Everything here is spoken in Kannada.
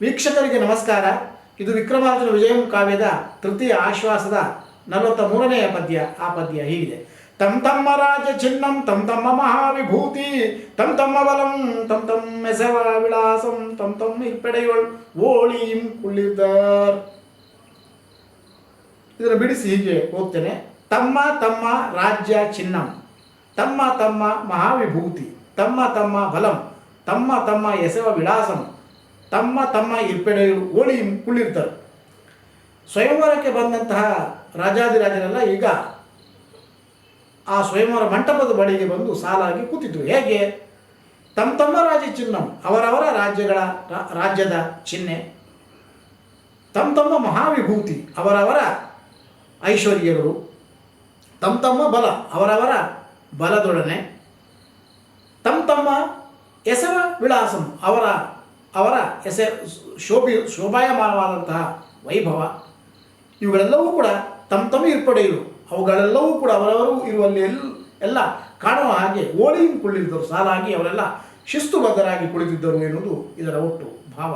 ವೀಕ್ಷಕರಿಗೆ ನಮಸ್ಕಾರ. ಇದು ವಿಕ್ರಮಾರ್ಜುನ ವಿಜಯಂ ಕಾವ್ಯದ ತೃತೀಯ ಆಶ್ವಾಸದ ನಲವತ್ತ ಮೂರನೆಯ ಪದ್ಯ. ಆ ಪದ್ಯ ಹೀಗಿದೆ. ತಂ ತಮ್ಮ ರಾಜ ಚಿನ್ನಂ, ತಂ ತಮ್ಮ ಮಹಾವಿಭೂತಿ, ತಂ ತಮ್ಮ ಬಲಂ, ತಂ ತಮ್ಮ ವಿಳಾಸಂ, ತಂ ತಮ್ಮ ಇಪ್ಪೆಡೆಯೊಳ್ ಓಳಿಂ ಕುಳ್ಳಿದ್ದಾರ್ ಇದರ ಬಿಡಿಸಿ ಹೀಗೆ ಓದ್ತೇನೆ. ತಮ್ಮ ತಮ್ಮ ರಾಜ್ಯ ಚಿನ್ನಂ, ತಮ್ಮ ತಮ್ಮ ಮಹಾವಿಭೂತಿ, ತಮ್ಮ ತಮ್ಮ ಬಲಂ, ತಮ್ಮ ತಮ್ಮ ಎಸವ ವಿಳಾಸಂ ತಮ್ಮ ತಮ್ಮ ಇರ್ಪೆಡೆಯು ಓಳಿ ಕುಳ್ಳಿರ್ತಾರೆ. ಸ್ವಯಂವರಕ್ಕೆ ಬಂದಂತಹ ರಾಜಾದಿರಾಜರೆಲ್ಲ ಈಗ ಆ ಸ್ವಯಂವರ ಮಂಟಪದ ಬಳಿಗೆ ಬಂದು ಸಾಲಾಗಿ ಕೂತಿದ್ರು. ಹೇಗೆ? ತಮ್ಮ ತಮ್ಮ ರಾಜ್ಯ ಚಿನ್ನಂ ಅವರವರ ರಾಜ್ಯಗಳ ರಾಜ್ಯದ ಚಿಹ್ನೆ. ತಮ್ಮ ತಮ್ಮ ಮಹಾವಿಭೂತಿ, ಅವರವರ ಐಶ್ವರ್ಯಗಳು. ತಮ್ಮ ತಮ್ಮ ಬಲ, ಅವರವರ ಬಲದೊಡನೆ. ತಮ್ಮ ತಮ್ಮ ಹೆಸರ ವಿಳಾಸಂ, ಅವರ ಅವರ ಎಸೆ ಶೋಭಿ ಶೋಭಾಯಮಾನವಾದಂತಹ ವೈಭವ, ಇವುಗಳೆಲ್ಲವೂ ಕೂಡ ತಮ್ಮ ತಮ್ಮ ಇರ್ಪಡೆಯಲು ಅವುಗಳೆಲ್ಲವೂ ಕೂಡ ಅವರವರು ಇರುವಲ್ಲಿ ಎಲ್, ಎಲ್ಲ ಕಾಣುವ ಹಾಗೆ ಓಳಿಯಿಂದ ಕುಳಿತಿದ್ದರು. ಸಾಲಾಗಿ ಅವರೆಲ್ಲ ಶಿಸ್ತುಬದ್ಧರಾಗಿ ಕುಳಿತಿದ್ದರು ಎನ್ನುವುದು ಇದರ ಒಟ್ಟು ಭಾವ.